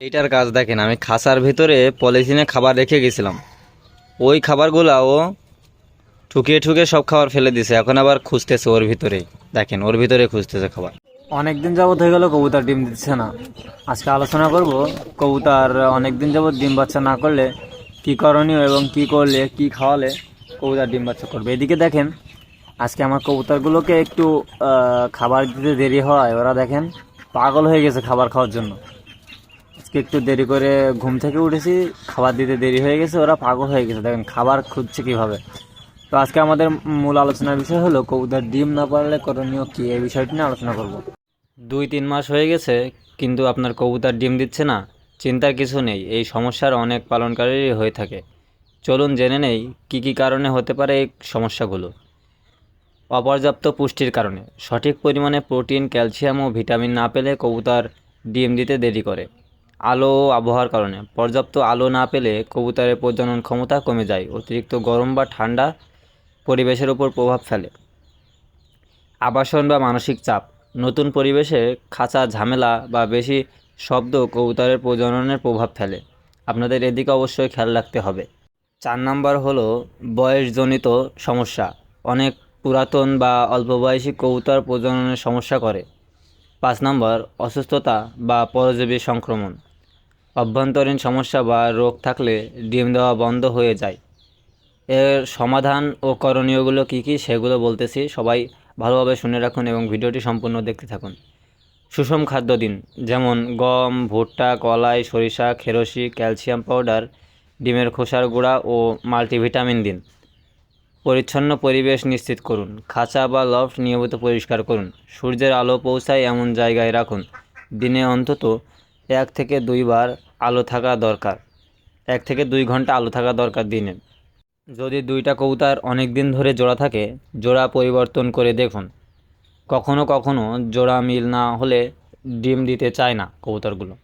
এইটার কাজ দেখেন, আমি খাসার ভিতরে পলিথিনে খাবার রেখে গেছিলাম। ওই খাবারগুলো ও ঠুকিয়ে ঠুকিয়ে সব খাবার ফেলে দিছে, এখন আবার খুঁজতেছে ওর ভিতরে দেখেন, ওর ভিতরে খুঁজতেছে খাবার। অনেক দিন যাবত হয়ে গেল কবুতার ডিম দিচ্ছে না। আজকে আলোচনা করব কবুতার অনেক দিন যাবত ডিম বাচ্চা না করলে কি করণীয় এবং কি করলে, কি খাওয়ালে কবুতার ডিম বাচ্চা করবে। এদিকে দেখেন, আজকে আমার কবুতারগুলোকে একটু খাবার দিতে দেরি হয়। ওরা দেখেন পাগল হয়ে গেছে খাবার খাওয়ার জন্য। একটু দেরি করে ঘুম থেকে উঠেছি, খাবার দিতে দেরি হয়ে গেছে, ওরা পাগল হয়ে গেছে। দেখেন, খাবার খুঁজছে কীভাবে। তো আজকে আমাদের মূল আলোচনার বিষয় হলো, কবুতর ডিম না পারলে করণীয় কি? এই বিষয়টি নিয়ে আলোচনা করব। দুই তিন মাস হয়ে গেছে, কিন্তু আপনার কবুতর ডিম দিচ্ছে না। চিন্তার কিছু নেই, এই সমস্যার অনেক পালনকারীরই হয়ে থাকে। চলুন জেনে নেই, কি কি কারণে হতে পারে এই সমস্যাগুলো। অপর্যাপ্ত পুষ্টির কারণে। সঠিক পরিমাণে প্রোটিন, ক্যালসিয়াম ও ভিটামিন না পেলে কবুতর ডিম দিতে দেরি করে। আলো ও আবহাওয়ার কারণে। পর্যাপ্ত আলো না পেলে কবুতরের প্রজনন ক্ষমতা কমে যায়, অতিরিক্ত গরম বা ঠান্ডা পরিবেশের উপর প্রভাব ফেলে। আবাসন বা মানসিক চাপ। নতুন পরিবেশে খাঁচা, ঝামেলা বা বেশি শব্দ কবুতরের প্রজননের প্রভাব ফেলে। আপনাদের এদিকে অবশ্যই খেয়াল রাখতে হবে। চার নাম্বার হলো বয়সজনিত সমস্যা। অনেক পুরাতন বা অল্প বয়সী কবুতর প্রজননের সমস্যা করে। পাঁচ নম্বর অসুস্থতা বা পরজীবী সংক্রমণ। অভ্যন্তরীণ সমস্যা বা রোগ থাকলে ডিম দেওয়া বন্ধ হয়ে যায়। এর সমাধান ও করণীয়গুলো কী কী সেগুলো বলতেছি, সবাই ভালোভাবে শুনে রাখুন এবং ভিডিওটি সম্পূর্ণ দেখতে থাকুন। সুষম খাদ্য দিন, যেমন গম, ভুট্টা, কলাই, সরিষা, খেরসি, ক্যালসিয়াম পাউডার, ডিমের খোসার গুঁড়া ও মাল্টিভিটামিন দিন। পরিচ্ছন্ন পরিবেশ নিশ্চিত করুন, খাঁচা বা লফট নিয়মিত পরিষ্কার করুন, সূর্যের আলো পৌঁছায় এমন জায়গায় রাখুন। দিনে অন্তত এক থেকে দুইবার আলো থাকা দরকার। এক থেকে দুই ঘণ্টা আলো থাকা দরকার দিনে। যদি দুইটা কবুতর অনেক দিন ধরে জোড়া থাকে, জোড়া পরিবর্তন করে দেখুন। কখনো কখনো জোড়া মিল না হলে ডিম দিতে চায় না কবুতরগুলো।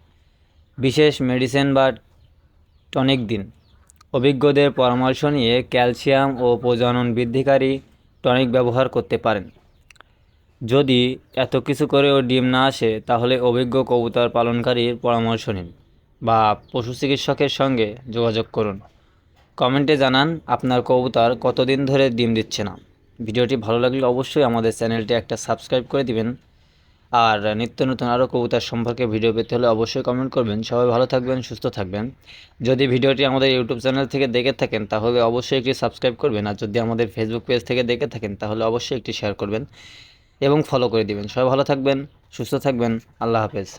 বিশেষ মেডিসিন বা টনিক দিন। অভিজ্ঞদের পরামর্শ নিয়ে ক্যালসিয়াম ও প্রজনন বৃদ্ধিকারী টনিক ব্যবহার করতে পারেন। যদি এত কিছু করেও ডিম না আসে, তাহলে অভিজ্ঞ কবুতর পালনকারীর পরামর্শ নিন বা পশু চিকিৎসকের সঙ্গে যোগাযোগ করুন। কমেন্টে জানান আপনার কবুতর কতদিন ধরে ডিম দিচ্ছে না। ভিডিওটি ভালো লাগলে অবশ্যই আমাদের চ্যানেলটি একটা সাবস্ক্রাইব করে দিবেন। আর নিত্য নতুন আরও কবুতর সম্পর্কে ভিডিও পেতে হলে অবশ্যই কমেন্ট করবেন। সবাই ভালো থাকবেন, সুস্থ থাকবেন। যদি ভিডিওটি আমাদের ইউটিউব চ্যানেল থেকে দেখে থাকেন, তাহলে অবশ্যই একটি সাবস্ক্রাইব করবেন। আর যদি আমাদের ফেসবুক পেজ থেকে দেখে থাকেন, তাহলে অবশ্যই একটি শেয়ার করবেন। এবং ফলো করে দিবেন। সবাই ভালো থাকবেন সুস্থ থাকবেন। আল্লাহ হাফেজ।